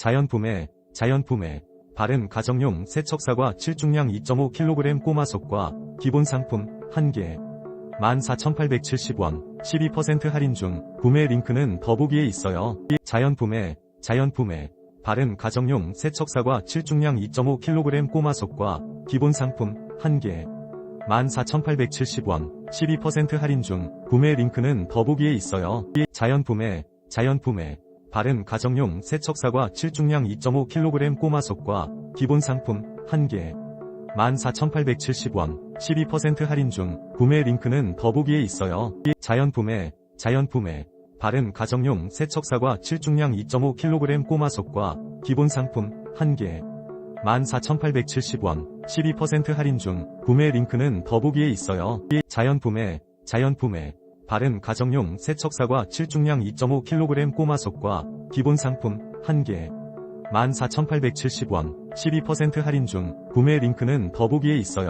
자연품에, 자연품에, 바른 가정용 세척사과 7중량 2.5kg 꼬마속과 기본 상품 1개. 14,870원, 12% 할인 중, 구매 링크는 더보기에 있어요. 자연품에, 자연품에, 바른 가정용 세척사과 7중량 2.5kg 꼬마속과 기본 상품 1개. 14,870원, 12% 할인 중, 구매 링크는 더보기에 있어요. 자연품에, 자연품에, 바른 가정용 세척사과 7중량 2.5kg 꼬마속과 기본 상품 1개. 14,870원, 12% 할인 중, 구매 링크는 더보기에 있어요. 자연품에, 자연품에, 바른 가정용 세척사과 7중량 2.5kg 꼬마속과 기본 상품 1개. 14,870원, 12% 할인 중, 구매 링크는 더보기에 있어요. 자연품에, 자연품에, 바른 가정용 세척사과 7중량 2.5kg 꼬마속과 기본 상품 1개. 14,870원, 12% 할인 중, 구매 링크는 더보기에 있어요.